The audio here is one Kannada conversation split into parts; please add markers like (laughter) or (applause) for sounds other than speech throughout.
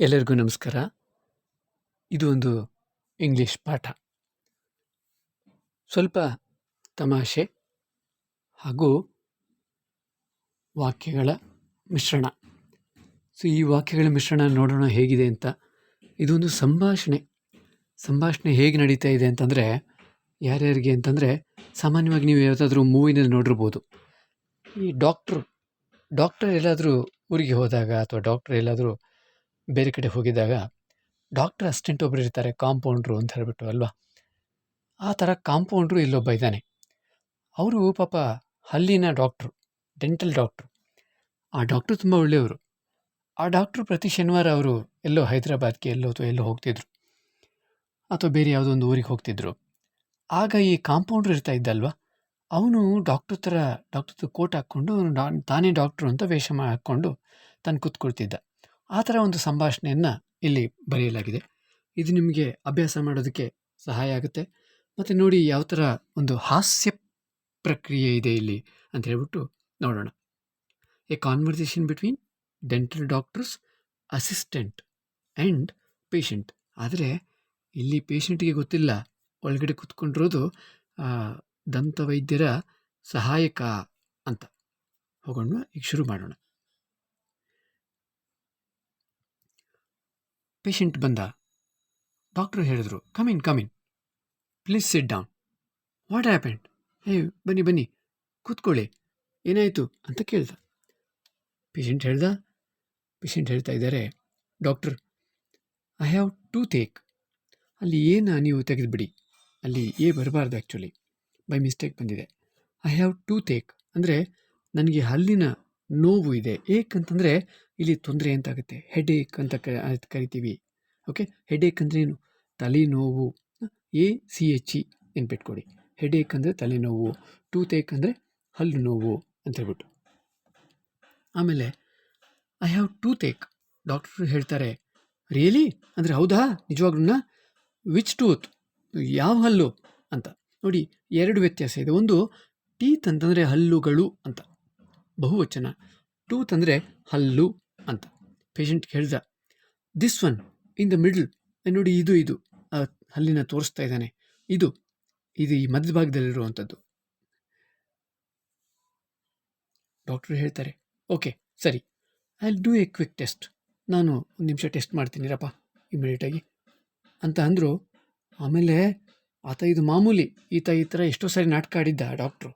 ಎಲ್ಲರಿಗೂ ನಮಸ್ಕಾರ. ಇದು ಒಂದು ಇಂಗ್ಲಿಷ್ ಪಾಠ. ಸ್ವಲ್ಪ ತಮಾಷೆ ಹಾಗೂ ವಾಕ್ಯಗಳ ಮಿಶ್ರಣ. ಸೊ ಈ ವಾಕ್ಯಗಳ ಮಿಶ್ರಣ ನೋಡೋಣ ಹೇಗಿದೆ ಅಂತ. ಇದೊಂದು ಸಂಭಾಷಣೆ. ಸಂಭಾಷಣೆ ಹೇಗೆ ನಡೀತಾ ಇದೆ ಅಂತಂದರೆ, ಯಾರ್ಯಾರಿಗೆ ಅಂತಂದರೆ, ಸಾಮಾನ್ಯವಾಗಿ ನೀವು ಯಾವುದಾದ್ರೂ ಮೂವಿನಲ್ಲಿ ನೋಡಿರ್ಬೋದು. ಈ ಡಾಕ್ಟ್ರು, ಡಾಕ್ಟರ್ ಎಲ್ಲಾದರೂ ಊರಿಗೆ ಹೋದಾಗ ಅಥವಾ ಡಾಕ್ಟರ್ ಎಲ್ಲಾದರೂ ಬೇರೆ ಕಡೆ ಹೋಗಿದ್ದಾಗ ಡಾಕ್ಟರ್ ಅಸಿಸ್ಟೆಂಟ್ ಒಬ್ಬರು ಇರ್ತಾರೆ ಕಾಂಪೌಂಡ್ರು ಅಂತ ಹೇಳ್ಬಿಟ್ಟು ಅಲ್ವಾ? ಆ ಥರ ಕಾಂಪೌಂಡ್ರು ಇಲ್ಲೊಬ್ಬ ಇದ್ದಾನೆ. ಅವರು ಪಾಪ ಹಲ್ಲಿನ ಡಾಕ್ಟ್ರು ಡೆಂಟಲ್ ಡಾಕ್ಟ್ರು ಆ ಡಾಕ್ಟ್ರು ತುಂಬ ಒಳ್ಳೆಯವರು. ಆ ಡಾಕ್ಟ್ರು ಪ್ರತಿ ಶನಿವಾರ ಅವರು ಎಲ್ಲೋ ಹೈದರಾಬಾದ್ಗೆ ಎಲ್ಲೋ ಅಥವಾ ಎಲ್ಲೋ ಹೋಗ್ತಿದ್ರು. ಅಥವಾ ಬೇರೆ ಯಾವುದೋ ಒಂದು ಊರಿಗೆ ಹೋಗ್ತಿದ್ರು. ಆಗ ಈ ಕಾಂಪೌಂಡ್ರು ಇರ್ತಾ ಇದ್ದಲ್ವಾ? ಅವನು ಡಾಕ್ಟ್ರ್ ಥರ ಡಾಕ್ಟ್ರದ್ದು ಕೋಟ್ ಹಾಕ್ಕೊಂಡು ತಾನೇ ಡಾಕ್ಟ್ರು ಅಂತ ವೇಷ ಹಾಕ್ಕೊಂಡು ತಾನು ಕೂತ್ಕೊಳ್ತಿದ್ದ. ಆ ಥರ ಒಂದು ಸಂಭಾಷಣೆಯನ್ನು ಇಲ್ಲಿ ಬರೆಯಲಾಗಿದೆ. ಇದು ನಿಮಗೆ ಅಭ್ಯಾಸ ಮಾಡೋದಕ್ಕೆ ಸಹಾಯ ಆಗುತ್ತೆ. ಮತ್ತು ನೋಡಿ ಯಾವ ಥರ ಒಂದು ಹಾಸ್ಯ ಪ್ರಕ್ರಿಯೆ ಇದೆ ಇಲ್ಲಿ ಅಂತ ಹೇಳ್ಬಿಟ್ಟು ನೋಡೋಣ. A conversation between dental doctor's assistant and patient ಆದರೆ ಇಲ್ಲಿ ಪೇಷಂಟಿಗೆ ಗೊತ್ತಿಲ್ಲ. ಒಳಗಡೆ ಕೂತ್ಕೊಂಡಿರೋದು ದಂತವೈದ್ಯರ ಸಹಾಯಕ ಅಂತ. ಹೋಗೋಣ, ಈಗ ಶುರು ಮಾಡೋಣ. ಪೇಷಂಟ್ ಬಂದ. ಡಾಕ್ಟ್ರು ಹೇಳಿದ್ರು come in come in please sit down what happened ಹೇ ಬನ್ನಿ ಬನ್ನಿ. ಕೂತ್ಕೊಳ್ಳಿ. ಏನಾಯಿತು? ಅಂತ ಕೇಳ್ದ. ಪೇಷಂಟ್ ಹೇಳ್ದ ಪೇಷಂಟ್ ಹೇಳ್ತಾ ಇದ್ದಾರೆ. Doctor I have toothache ಅಲ್ಲಿ ಏನು ನೀವು ತೆಗೆದುಬಿಡಿ. ಅಲ್ಲಿ ಏ ಬರಬಾರ್ದು ಆ್ಯಕ್ಚುಲಿ ಬೈ ಮಿಸ್ಟೇಕ್ ಬಂದಿದೆ. ಐ ಹ್ಯಾವ್ ಟೂ ತೇಕ್ ಅಂದರೆ, ನನಗೆ ಹಲ್ಲಿನ ನೋವು ಇದೆ. ಏಕಂತಂದರೆ ಇಲ್ಲಿ ತೊಂದರೆ ಅಂತಾಗುತ್ತೆ ಹೆಡ್ ಏಕ್ ಅಂತ ಕರಿತೀವಿ. ಓಕೆ ಹೆಡ್ ಏಕ್ ಅಂದರೆ ಏನು? ತಲೆನೋವು. ಎ, ಸಿ, ಎಚ್, ಇ ನೆನ್ಪಿಟ್ಕೊಡಿ ಹೆಡ್ ಏಕ್ ಅಂದರೆ ತಲೆನೋವು. ಟೂತ್ ಏಕ್ ಅಂದರೆ ಹಲ್ಲು ನೋವು ಅಂತ ಹೇಳ್ಬಿಟ್ಟು. ಆಮೇಲೆ I have tooth Ek doctor ಹೇಳ್ತಾರೆ ರಿಯಲಿ ಅಂದರೆ ಹೌದಾ? ನಿಜವಾಗ್ಲೂ ವಿಚ್ ಟೂತ್ ಯಾವ ಹಲ್ಲು? ಅಂತ. ನೋಡಿ, ಎರಡು ವ್ಯತ್ಯಾಸ ಇದೆ. ಒಂದು ಟೀತ್ ಅಂತಂದರೆ ಹಲ್ಲುಗಳು ಅಂತ. ಬಹುವಚನ. ಟೂತ್ ಅಂದರೆ ಹಲ್ಲು ಅಂತ. ಪೇಷಂಟ್ ಹೇಳ್ದ this one in the middle ನೋಡಿ ಇದು ಇದು ಹಲ್ಲಿನ ತೋರಿಸ್ತಾ ಇದ್ದಾನೆ. ಇದು ಇದು ಈ ಮಧ್ಯಭಾಗದಲ್ಲಿರುವಂಥದ್ದು ಡಾಕ್ಟ್ರು ಹೇಳ್ತಾರೆ ಓಕೆ ಸರಿ. I do a quick test ನಾನು ಒಂದು ನಿಮಿಷ ಟೆಸ್ಟ್ ಮಾಡ್ತೀನಿ ರಪ್ಪ ಇಮಿಡಿಯೇಟಾಗಿ ಅಂತ ಅಂದರು, ಆಮೇಲೆ ಆತ ಇದು ಮಾಮೂಲಿ, ಈತ ಈ ಥರ ಎಷ್ಟೋ ಸಾರಿ ನಾಟಕ ಆಡಿದ್ದ ಡಾಕ್ಟ್ರು.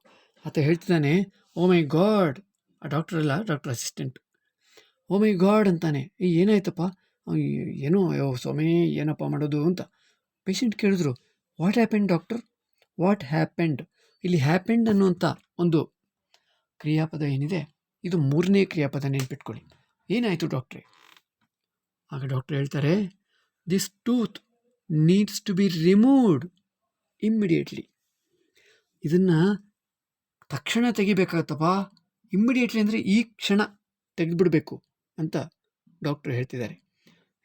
ಆತ ಹೇಳ್ತಿದ್ದಾನೆ ಓ ಮೈ ಗಾಡ್ ಆ ಡಾಕ್ಟರ್ ಅಲ್ಲ doctor assistant oh my god ಅಂತಾನೆ. ಏ, ಏನಾಯ್ತಪ್ಪ? ಏನೋ ಅಯ್ಯೋ ಸ್ವಾಮಿ, ಏನಪ್ಪ ಮಾಡೋದು ಅಂತ. ಪೇಷಂಟ್ ಕೇಳಿದ್ರು what happened doctor what happened ಇಲ್ಲಿ ಹ್ಯಾಪೆಂಡ್ ಅನ್ನುವಂಥ ಒಂದು ಕ್ರಿಯಾಪದ ಏನಿದೆ, ಇದು ಮೂರನೇ ಕ್ರಿಯಾಪದ ನೆನ್ಪಿಟ್ಕೊಳ್ಳಿ. ಏನಾಯಿತು ಡಾಕ್ಟ್ರೆ ಆಗ ಡಾಕ್ಟ್ರ್ ಹೇಳ್ತಾರೆ this tooth needs to be removed immediately ಇದನ್ನು ತಕ್ಷಣ ತೆಗಿಬೇಕಾಗತ್ತಪ್ಪ. ಇಮ್ಮಿಡಿಯೇಟ್ಲಿ ಅಂದರೆ ಈ ಕ್ಷಣ ತೆಗೆದುಬಿಡಬೇಕು ಅಂತ ಡಾಕ್ಟ್ರು ಹೇಳ್ತಿದ್ದಾರೆ.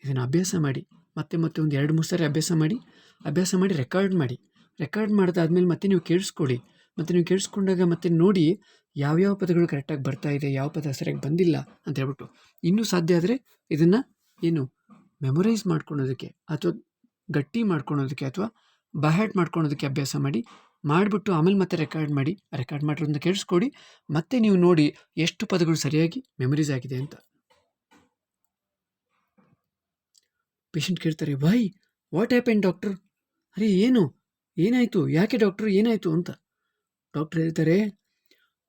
ಇದನ್ನು ಅಭ್ಯಾಸ ಮಾಡಿ, ಮತ್ತೆ ಮತ್ತೆ ಒಂದು ಎರಡು, ಮೂರು ಸಾರಿ ಅಭ್ಯಾಸ ಮಾಡಿ ಅಭ್ಯಾಸ ಮಾಡಿ ರೆಕಾರ್ಡ್ ಮಾಡಿ. ರೆಕಾರ್ಡ್ ಮಾಡಿದಾದ್ಮೇಲೆ ಮತ್ತೆ ನೀವು ಕೇಳಿಸ್ಕೊಳ್ಳಿ. ಮತ್ತು ನೀವು ಕೇಳಿಸ್ಕೊಂಡಾಗ ಮತ್ತೆ ನೋಡಿ ಯಾವ್ಯಾವ ಪದಗಳು ಕರೆಕ್ಟಾಗಿ ಬರ್ತಾ ಇದೆ, ಯಾವ ಪದ ಸರಿಯಾಗಿ ಬಂದಿಲ್ಲ ಅಂತ ಹೇಳ್ಬಿಟ್ಟು. ಇನ್ನೂ ಸಾಧ್ಯ ಆದರೆ ಇದನ್ನು ಏನು ಮೆಮೊರೈಸ್ ಮಾಡ್ಕೊಳೋದಕ್ಕೆ ಅಥವಾ ಗಟ್ಟಿ ಮಾಡ್ಕೊಳೋದಕ್ಕೆ ಅಥವಾ ಬಹ್ಯಾಟ್ ಮಾಡ್ಕೊಳೋದಕ್ಕೆ ಅಭ್ಯಾಸ ಮಾಡಿ ಮಾಡಿಬಿಟ್ಟು ಆಮೇಲೆ ಮತ್ತೆ ರೆಕಾರ್ಡ್ ಮಾಡಿ, ರೆಕಾರ್ಡ್ ಮಾಡಿರೋದನ್ನ ಕೇಳಿಸ್ಕೊಡಿ ಮತ್ತೆ ನೀವು ನೋಡಿ ಎಷ್ಟು ಪದಗಳು ಸರಿಯಾಗಿ ಮೆಮರೀಸ್ ಆಗಿದೆ ಅಂತ. ಪೇಷಂಟ್ ಕೇಳ್ತಾರೆ, ವೈ, ವಾಟ್ ಹ್ಯಾಪನ್ ಡಾಕ್ಟರ್? ಅರೆ, ಏನು? ಏನಾಯಿತು? ಯಾಕೆ ಡಾಕ್ಟ್ರು? ಏನಾಯಿತು? ಅಂತ. ಡಾಕ್ಟ್ರ್ ಹೇಳ್ತಾರೆ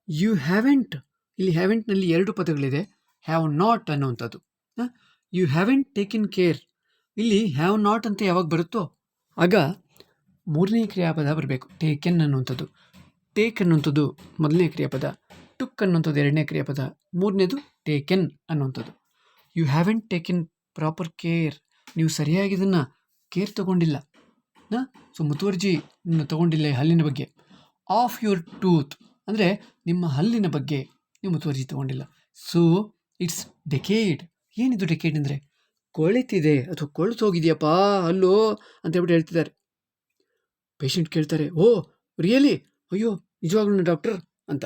ಯು ಹ್ಯಾವೆಂಟ್ ಇಲ್ಲಿ ಹ್ಯಾವೆಂಟ್ನಲ್ಲಿ ಎರಡು ಪದಗಳಿದೆ ಹ್ಯಾವ್ ನಾಟ್ ಅನ್ನುವಂಥದ್ದು. ಯು ಹ್ಯಾವೆಂಟ್ ಟೇಕಿನ್ ಕೇರ್ ಇಲ್ಲಿ ಹ್ಯಾವ್ ನಾಟ್ ಅಂತ ಯಾವಾಗ ಬರುತ್ತೋ, ಆಗ ಮೂರನೇ ಕ್ರಿಯಾಪದ ಬರಬೇಕು. ಟೇಕೆನ್ ಅನ್ನುವಂಥದ್ದು. ಟೇಕ್ ಅನ್ನುವಂಥದ್ದು ಮೊದಲನೇ ಕ್ರಿಯಾಪದ. ಟುಕ್ ಅನ್ನುವಂಥದ್ದು ಎರಡನೇ ಕ್ರಿಯಾಪದ. ಮೂರನೇದು ಟೇಕೆನ್ ಅನ್ನುವಂಥದ್ದು. You haven't taken proper care ನೀವು ಸರಿಯಾಗಿ ಇದನ್ನು ಕೇರ್ ತಗೊಂಡಿಲ್ಲ ಸೊ ಮುತುವರ್ಜಿ ತಗೊಂಡಿಲ್ಲ ಹಲ್ಲಿನ ಬಗ್ಗೆ. ಆಫ್ ಯುವರ್ ಟೂತ್ ಅಂದರೆ ನಿಮ್ಮ ಹಲ್ಲಿನ ಬಗ್ಗೆ ನೀವು ಮುತುವರ್ಜಿ ತಗೊಂಡಿಲ್ಲ. ಸೊ ಇಟ್ಸ್ ಡೆಕೇಡ್ ಏನಿದು ಡೆಕೇಡ್ ಅಂದರೆ? ಕೊಳೆತಿದೆ. ಅಥವಾ ಕೊಳ್ತು ಹೋಗಿದೆಯಪ್ಪ ಹಲ್ಲು ಅಂತ ಹೇಳ್ಬಿಟ್ಟು ಹೇಳ್ತಿದ್ದಾರೆ. ಪೇಷಂಟ್ ಕೇಳ್ತಾರೆ, ಓ ರಿಯಲಿ ಅಯ್ಯೋ, ನಿಜವಾಗ್ಲೂ ಡಾಕ್ಟರ್ ಅಂತ.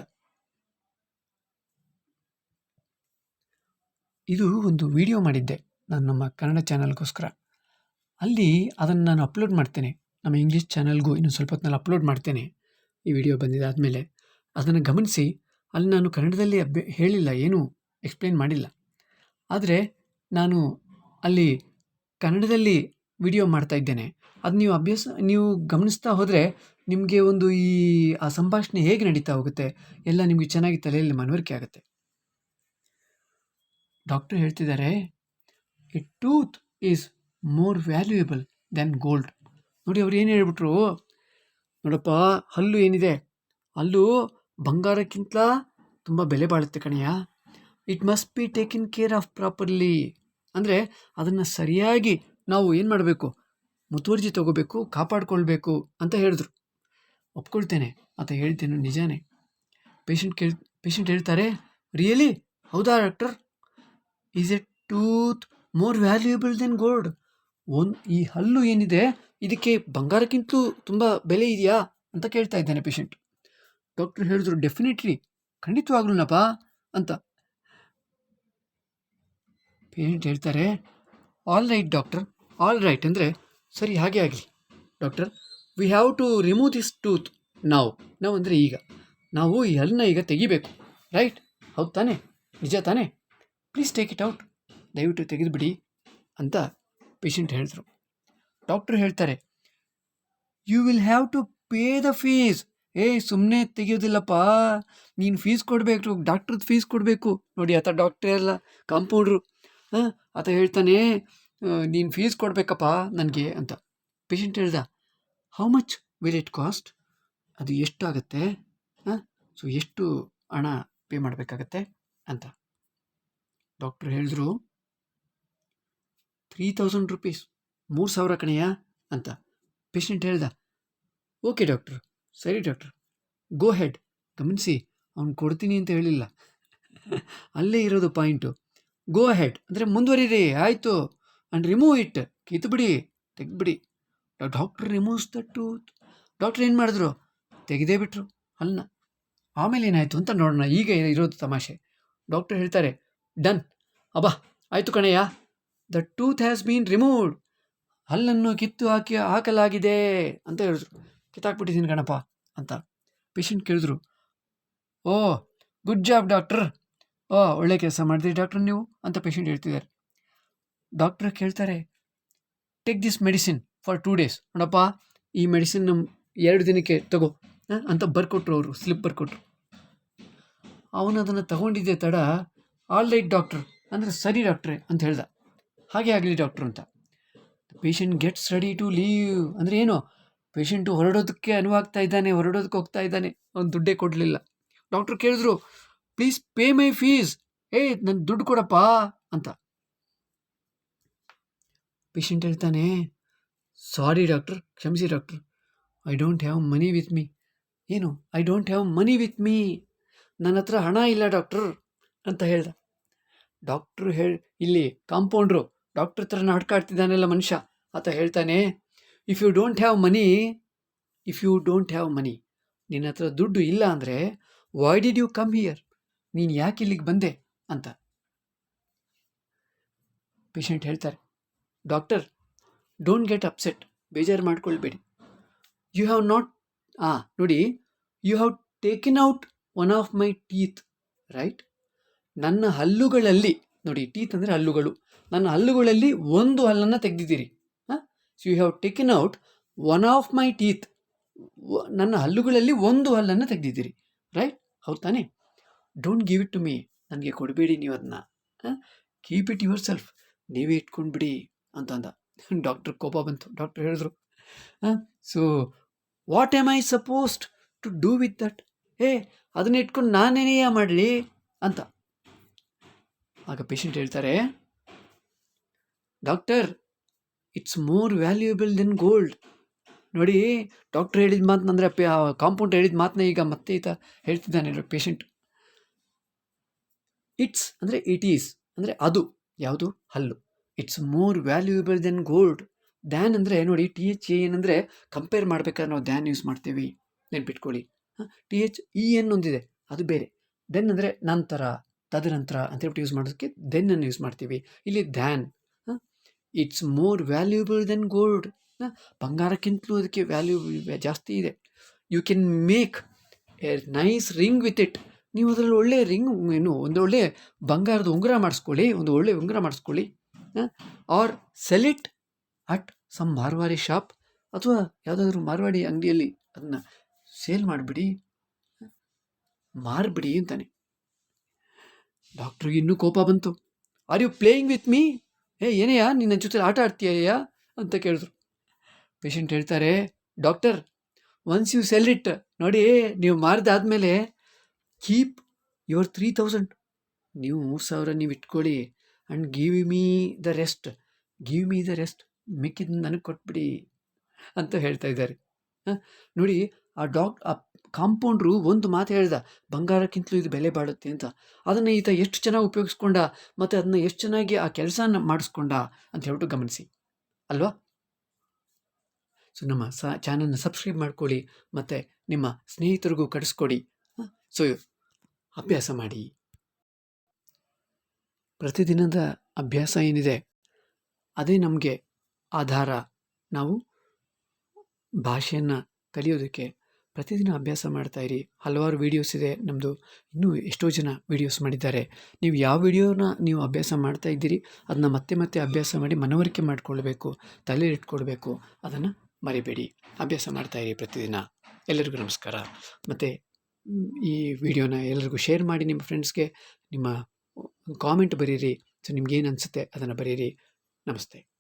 ಇದು ಒಂದು ವಿಡಿಯೋ ಮಾಡಿದ್ದೆ ನಾನು ನಮ್ಮ ಕನ್ನಡ ಚಾನಲ್ಗೋಸ್ಕರ ಅಲ್ಲಿ ಅದನ್ನು ನಾನು ಅಪ್ಲೋಡ್ ಮಾಡ್ತೇನೆ. ನಮ್ಮ ಇಂಗ್ಲೀಷ್ ಚಾನಲ್ಗೂ ಇನ್ನು ಸ್ವಲ್ಪ ಹೊತ್ತಿನಲ್ಲಿ ಅಪ್ಲೋಡ್ ಮಾಡ್ತೇನೆ. ಈ ವಿಡಿಯೋ ಬಂದಿದ್ದಾದಮೇಲೆ ಅದನ್ನು ಗಮನಿಸಿ, ಅಲ್ಲಿ ನಾನು ಕನ್ನಡದಲ್ಲಿ ಅಭ್ಯ, ಹೇಳಿಲ್ಲ, ಏನೂ ಎಕ್ಸ್ಪ್ಲೇನ್ ಮಾಡಿಲ್ಲ. ಆದರೆ ನಾನು ಅಲ್ಲಿ ಕನ್ನಡದಲ್ಲಿ ವಿಡಿಯೋ ಮಾಡ್ತಾ ಇದ್ದೇನೆ. ಅದು ನೀವು ಅಭ್ಯಾಸ, ನೀವು ಗಮನಿಸ್ತಾ ಹೋದರೆ ನಿಮಗೆ ಒಂದು ಈ, ಆ ಸಂಭಾಷಣೆ ಹೇಗೆ ನಡೀತಾ ಹೋಗುತ್ತೆ, ಎಲ್ಲ ನಿಮಗೆ ಚೆನ್ನಾಗಿ ತಲೆಯಲ್ಲಿ ಮನವರಿಕೆ ಆಗುತ್ತೆ. ಡಾಕ್ಟರ್ ಹೇಳ್ತಿದ್ದಾರೆ a tooth is more valuable than gold ನೋಡಿ ಅವ್ರು ಏನು ಹೇಳ್ಬಿಟ್ರು, ನೋಡಪ್ಪ, ಹಲ್ಲು ಏನಿದೆ? ಹಲ್ಲು ಬಂಗಾರಕ್ಕಿಂತ ತುಂಬ ಬೆಲೆ ಬಾಳುತ್ತೆ ಕಣಯ್ಯ. It must be taken care of properly ಅಂದರೆ ಅದನ್ನು ಸರಿಯಾಗಿ ನಾವು ಏನು ಮಾಡಬೇಕು? ಮುತುವರ್ಜಿ ತಗೋಬೇಕು, ಕಾಪಾಡ್ಕೊಳ್ಬೇಕು ಅಂತ ಹೇಳಿದ್ರು. ಒಪ್ಕೊಳ್ತೇನೆ ಅಂತ ಹೇಳ್ತೇನೆ, ನಿಜಾನೇ. ಪೇಷಂಟ್ ಕೇಳ್, ಪೇಷಂಟ್ ಹೇಳ್ತಾರೆ ರಿಯಲಿ ಹೌದಾ doctor? Is a tooth more valuable than gold ಒಂದು ಈ ಹಲ್ಲು ಏನಿದೆ, ಇದಕ್ಕೆ ಬಂಗಾರಕ್ಕಿಂತಲೂ ತುಂಬ ಬೆಲೆ ಇದೆಯಾ ಅಂತ ಕೇಳ್ತಾ ಇದ್ದಾನೆ ಪೇಷಂಟ್. ಡಾಕ್ಟರ್ ಹೇಳಿದ್ರು ಡೆಫಿನೆಟ್ಲಿ ಖಂಡಿತವಾಗ್ಲೂನಪ್ಪ ಅಂತ. ಪೇಷಂಟ್ ಹೇಳ್ತಾರೆ all right doctor. All right ಅಂದರೆ ಸರಿ, ಹಾಗೆ ಆಗಲಿ. Doctor we have to remove this tooth ನಾವು ನಾವು ಅಂದರೆ ಈಗ. ನಾವು ಈ ಈಗ ತೆಗಿಬೇಕು. ರೈಟ್ ಹೌದು ತಾನೆ? ನಿಜ ತಾನೆ? ಪ್ಲೀಸ್ ಟೇಕ್ ಇಟ್ ಔಟ್ ದಯವಿಟ್ಟು ತೆಗೆದುಬಿಡಿ ಅಂತ ಪೇಷಂಟ್ ಹೇಳಿದ್ರು. ಡಾಕ್ಟರ್ ಹೇಳ್ತಾರೆ you will have to pay the fees ಏಯ್ ಸುಮ್ಮನೆ ತೆಗಿಯೋದಿಲ್ಲಪ್ಪ. ನೀನು ಫೀಸ್ ಕೊಡಬೇಕು ಡಾಕ್ಟ್ರದ್ದು ಫೀಸ್ ಕೊಡಬೇಕು. ನೋಡಿ, ಆತ ಡಾಕ್ಟ್ರೇ ಅಲ್ಲ ಕಾಂಪೌಂಡ್ರು ಹಾಂ, ಆತ ಹೇಳ್ತಾನೆ ನೀನು ಫೀಸ್ ಕೊಡಬೇಕಪ್ಪ ನನಗೆ ಅಂತ. ಪೇಷಂಟ್ ಹೇಳ್ದ how much will it cost ಅದು ಎಷ್ಟು ಆಗುತ್ತೆ ಹಾಂ? ಸೊ ಎಷ್ಟು ಹಣ ಪೇ ಮಾಡಬೇಕಾಗತ್ತೆ ಅಂತ. ಡಾಕ್ಟ್ರ್ ಹೇಳಿದ್ರು ತ್ರೀ ತೌಸಂಡ್ ರುಪೀಸ್ ಮೂರು ಸಾವಿರ ಕಣೆಯಾ ಅಂತ. ಪೇಷಂಟ್ ಹೇಳ್ದ ಓಕೆ ಡಾಕ್ಟ್ರು ಸರಿ ಡಾಕ್ಟ್ರು ಗೋ ಹೆಡ್ ಗಮನಿಸಿ, ಅವ್ನು ಕೊಡ್ತೀನಿ ಅಂತ ಹೇಳಿಲ್ಲ. (laughs) ಅಲ್ಲೇ ಇರೋದು ಪಾಯಿಂಟು ಗೋ ಹೆಡ್ ಅಂದರೆ ಮುಂದುವರಿರಿ, ಆಯಿತು. ಆ್ಯಂಡ್ ರಿಮೂವ್ ಇಟ್ ಕಿತ್ಬಿಡಿ ತೆಗೆದ್ಬಿಡಿ doctor removes the tooth doctor ಏನು ಮಾಡಿದ್ರು? ತೆಗೆದೇ ಬಿಟ್ರು ಅಲ್ಲ ಆಮೇಲೆ ಏನಾಯಿತು ಅಂತ ನೋಡೋಣ. ಈಗ ಇರೋದು ತಮಾಷೆ. ಡಾಕ್ಟರ್ ಹೇಳ್ತಾರೆ ಡನ್ ಅಬ್ಬಾ, ಆಯಿತು ಕಣಯ್ಯ. The tooth has been removed ಹಲ್ಲನ್ನು ಕಿತ್ತು ಹಾಕಿ, ಹಾಕಲಾಗಿದೆ ಅಂತ ಹೇಳಿದ್ರು. ಕಿತ್ತಾಕ್ಬಿಟ್ಟಿದ್ದೀನಿ ಗಣಪ ಅಂತ. ಪೇಷಂಟ್ ಕೇಳಿದ್ರು, ಓ ಗುಡ್ ಜಾಬ್ ಡಾಕ್ಟ್ರ್ ಓ, ಒಳ್ಳೆ ಕೆಲಸ ಮಾಡಿದ್ರಿ ಡಾಕ್ಟ್ರ್ ನೀವು ಅಂತ ಪೇಷಂಟ್ ಹೇಳ್ತಿದ್ದಾರೆ. ಡಾಕ್ಟ್ರ್ ಕೇಳ್ತಾರೆ take this medicine for two days ನೋಡಪ್ಪ ಈ ಮೆಡಿಸಿನ್ ನಮ್ಮ ಎರಡು ದಿನಕ್ಕೆ ತಗೋ. ಅಂತ ಬರ್ಕೊಟ್ರು ಅವರು ಸ್ಲಿಪ್ ಬರ್ಕೊಟ್ರು. ಅವನು ಅದನ್ನು ತಗೊಂಡಿದ್ದೆ ತಡ ಆಲ್ ರೈಟ್ ಡಾಕ್ಟ್ರ್ ಅಂದರೆ ಸರಿ ಡಾಕ್ಟ್ರೆ ಅಂತ ಹೇಳ್ದ. ಹಾಗೆ ಆಗಲಿ ಡಾಕ್ಟ್ರು ಅಂತ. Patient gets ready to leave ಅಂದರೆ ಏನು? ಪೇಷಂಟು ಹೊರಡೋದಕ್ಕೆ ಅನುವಾಗ್ತಾ ಇದ್ದಾನೆ, ಹೊರಡೋದಕ್ಕೆ ಹೋಗ್ತಾ ಇದ್ದಾನೆ. ಅವ್ನು ದುಡ್ಡೇ ಕೊಡಲಿಲ್ಲ. ಡಾಕ್ಟ್ರು ಕೇಳಿದ್ರು ಪ್ಲೀಸ್ ಪೇ ಮೈ ಫೀಸ್ ಏಯ್ ನನ್ನ ದುಡ್ಡು ಕೊಡಪ್ಪ. ಅಂತ. ಪೇಷಂಟ್ ಹೇಳ್ತಾನೆ ಸಾರಿ ಡಾಕ್ಟರ್ ಕ್ಷಮಿಸಿ doctor I don't have money with me ಏನು? I don't have money with me ನನ್ನ ಹತ್ರ ಹಣ ಇಲ್ಲ ಡಾಕ್ಟರ್ ಅಂತ ಹೇಳ್ದ. ಡಾಕ್ಟ್ರು ಹೇಳಿ, ಇಲ್ಲಿ ಕಾಂಪೌಂಡ್ರು ಡಾಕ್ಟ್ರ್ ಹತ್ರ ನಾಡ್ಕಾಡ್ತಿದ್ದಾನೆಲ್ಲ ಮನುಷ್ಯ ಆತ ಹೇಳ್ತಾನೆ. If you don't have money if you don't have money ನಿನ್ನ ಹತ್ರ ದುಡ್ಡು ಇಲ್ಲ ಅಂದರೆ why did you come here ನೀನು ಯಾಕೆ ಇಲ್ಲಿಗೆ ಬಂದೆ ಅಂತ. ಪೇಷಂಟ್ ಹೇಳ್ತಾರೆ. ಡಾಕ್ಟರ್ ಡೋಂಟ್ ಗೆಟ್ ಅಪ್ಸೆಟ್ ಬೇಜಾರು ಮಾಡ್ಕೊಳ್ಬೇಡಿ. ಯು ಹ್ಯಾವ್ ನಾಟ್ ಆ, ನೋಡಿ you have taken out one of my teeth right ನನ್ನ ಹಲ್ಲುಗಳಲ್ಲಿ, ನೋಡಿ ಟೀತ್ ಅಂದರೆ ಹಲ್ಲುಗಳು. ನನ್ನ ಹಲ್ಲುಗಳಲ್ಲಿ ಒಂದು ಹಲ್ಲನ್ನು ತೆಗೆದಿದ್ದೀರಿ. ಹಾಂ? So you have taken out one of my teeth ನನ್ನ ಹಲ್ಲುಗಳಲ್ಲಿ ಒಂದು ಹಲ್ಲನ್ನು ತೆಗೆದಿದ್ದೀರಿ ರೈಟ್ ಹೌದು ತಾನೇ? Don't give it to me ನನಗೆ ಕೊಡಬೇಡಿ ನೀವು ಅದನ್ನ ಕೀಪ್ ಇಟ್ ಯುವರ್ ಸೆಲ್ಫ್ ನೀವೇ ಇಟ್ಕೊಂಡ್ಬಿಡಿ. ಅಂತ ಅಂದ. ಡಾಕ್ಟ್ರ್ ಕೋಪ ಬಂತು. ಡಾಕ್ಟರ್ ಹೇಳಿದ್ರು so what am I supposed to do with that ಏ ಅದನ್ನ ಇಟ್ಕೊಂಡು ನಾನೇನೆಯ ಮಾಡಲಿ? ಅಂತ. ಆಗ ಪೇಷಂಟ್ ಹೇಳ್ತಾರೆ doctor it's more valuable than gold ನೋಡಿ ಡಾಕ್ಟರ್ ಹೇಳಿದ ಮಾತಂದರೆ ಕಾಂಪೌಂಡ್ ಹೇಳಿದ ಮಾತನ್ನ ಈಗ ಮತ್ತೆ ಈತ ಹೇಳ್ತಿದ್ದಾನೆ ಪೇಷಂಟ್ ಇಟ್ಸ್ ಅಂದರೆ ಇಟ್ ಈಸ್ ಅಂದರೆ ಅದು, ಯಾವುದು? ಹಲ್ಲು. It's more valuable than gold than ಅಂದರೆ ನೋಡಿ ಟಿ ಎಚ್ ಎ ಅಂದರೆ ಕಂಪೇರ್ ಮಾಡ್ಬೇಕಾದ್ರೆ ನಾವು ದ್ಯಾನ್ ಯೂಸ್ ಮಾಡ್ತೀವಿ. ನೆನ್ಪಿಟ್ಕೊಳ್ಳಿ. ಟಿ ಎಚ್ ಇ ಎನ್ ಒಂದಿದೆ, ಅದು ಬೇರೆ. ದೆನ್ ಅಂದರೆ ನಂತರ, ತದನಂತರ ಅಂತ ಹೇಳ್ಬಿಟ್ಟು ಯೂಸ್ ಮಾಡೋದಕ್ಕೆ ದೆನ್ ಅನ್ನು ಯೂಸ್ ಮಾಡ್ತೀವಿ. ಇಲ್ಲಿ than it's more valuable than gold ಬಂಗಾರಕ್ಕಿಂತಲೂ ಅದಕ್ಕೆ ವ್ಯಾಲ್ಯೂ ಜಾಸ್ತಿ ಇದೆ. You can make a nice ring with it ನೀವು ಅದರಲ್ಲಿ ಒಳ್ಳೆಯ ರಿಂಗ್ ಏನು, ಒಂದು ಒಳ್ಳೆಯ ಬಂಗಾರದ ಉಂಗುರ ಮಾಡಿಸ್ಕೊಳ್ಳಿ, ಒಂದು ಒಳ್ಳೆಯ ಉಂಗುರ ಮಾಡಿಸ್ಕೊಳ್ಳಿ. Or sell it at some Marwari shop ಅಥವಾ ಯಾವುದಾದ್ರೂ ಮಾರ್ವಾಡಿ ಅಂಗಡಿಯಲ್ಲಿ ಅದನ್ನ ಸೇಲ್ ಮಾಡಿಬಿಡಿ, ಮಾರ್ಬಿಡಿ ಅಂತಾನೆ. ಡಾಕ್ಟ್ರಿಗೆ ಇನ್ನೂ ಕೋಪ ಬಂತು. Are you playing with me ಏ, ಏನೆಯಾ? ನಿನ್ನ ಜೊತೆ ಆಟ ಆಡ್ತೀಯಾ ಅಂತ ಕೇಳಿದ್ರು. ಪೇಷಂಟ್ ಹೇಳ್ತಾರೆ doctor once you sell it ನೋಡಿ, ನೀವು ಮಾರಿದಾದ್ಮೇಲೆ ಕೀಪ್ ಯುವರ್ ತ್ರೀ ತೌಸಂಡ್ ನೀವು ಮೂರು ಸಾವಿರ ನೀವು ಇಟ್ಕೊಳ್ಳಿ. And give me the rest give me the rest ಮಿಕ್ಕಿದ ನನಗೆ ಕೊಟ್ಬಿಡಿ ಅಂತ ಹೇಳ್ತಾ ಇದ್ದಾರೆ. ಹಾಂ? ನೋಡಿ, ಆ ಡಾಕ್, ಆ ಕಾಂಪೌಂಡ್ರು ಒಂದು ಮಾತು ಹೇಳ್ದ, ಬಂಗಾರಕ್ಕಿಂತಲೂ ಇದು ಬೆಲೆ ಬಾಳುತ್ತೆ ಅಂತ. ಅದನ್ನು ಈತ ಎಷ್ಟು ಚೆನ್ನಾಗಿ ಉಪಯೋಗಿಸ್ಕೊಂಡ ಮತ್ತು ಅದನ್ನು ಎಷ್ಟು ಚೆನ್ನಾಗಿ ಆ ಕೆಲಸನ ಮಾಡಿಸ್ಕೊಂಡ ಅಂತ ಹೇಳ್ಬಿಟ್ಟು ಗಮನಿಸಿ. ಅಲ್ವಾ? ಸೊ, ನಮ್ಮ ಸ, ಚಾನಲ್ನ ಸಬ್ಸ್ಕ್ರೈಬ್ ಮಾಡ್ಕೊಳ್ಳಿ ಮತ್ತು ನಿಮ್ಮ ಸ್ನೇಹಿತರಿಗೂ ಕಳಿಸ್ಕೊಡಿ. ಸೊ, ಅಭ್ಯಾಸ ಮಾಡಿ. ಪ್ರತಿದಿನದ ಅಭ್ಯಾಸ ಏನಿದೆ, ಅದೇ ನಮಗೆ ಆಧಾರ. ನಾವು ಭಾಷೆಯನ್ನು ಕಲಿಯೋದಕ್ಕೆ ಪ್ರತಿದಿನ ಅಭ್ಯಾಸ ಮಾಡ್ತಾ ಇರಿ. ಹಲವಾರು ವೀಡಿಯೋಸ್ ಇದೆ ನಮ್ಮದು ಇನ್ನೂ ಎಷ್ಟೋ ಜನ ವೀಡಿಯೋಸ್ ಮಾಡಿದ್ದಾರೆ. ನೀವು ಯಾವ ವಿಡಿಯೋನ ನೀವು ಅಭ್ಯಾಸ ಮಾಡ್ತಾ ಇದ್ದೀರಿ ಅದನ್ನ ಮತ್ತೆ ಮತ್ತೆ ಅಭ್ಯಾಸ ಮಾಡಿ ಮನವರಿಕೆ ಮಾಡಿಕೊಳ್ಬೇಕು, ತಲೆ ಇಟ್ಕೊಳ್ಬೇಕು, ಅದನ್ನು ಮರಿಬೇಡಿ. ಅಭ್ಯಾಸ ಮಾಡ್ತಾ ಇರಿ ಪ್ರತಿದಿನ. ಎಲ್ಲರಿಗೂ ನಮಸ್ಕಾರ. ಮತ್ತು ಈ ವಿಡಿಯೋನ ಎಲ್ಲರಿಗೂ ಶೇರ್ ಮಾಡಿ ನಿಮ್ಮ ಫ್ರೆಂಡ್ಸ್ಗೆ ನಿಮ್ಮ ಕಾಮೆಂಟ್ ಬರೀರಿ. ಸೊ ನಿಮ್ಗೇನು ಅನಿಸುತ್ತೆ ಅದನ್ನು ಬರೀರಿ. ನಮಸ್ತೆ.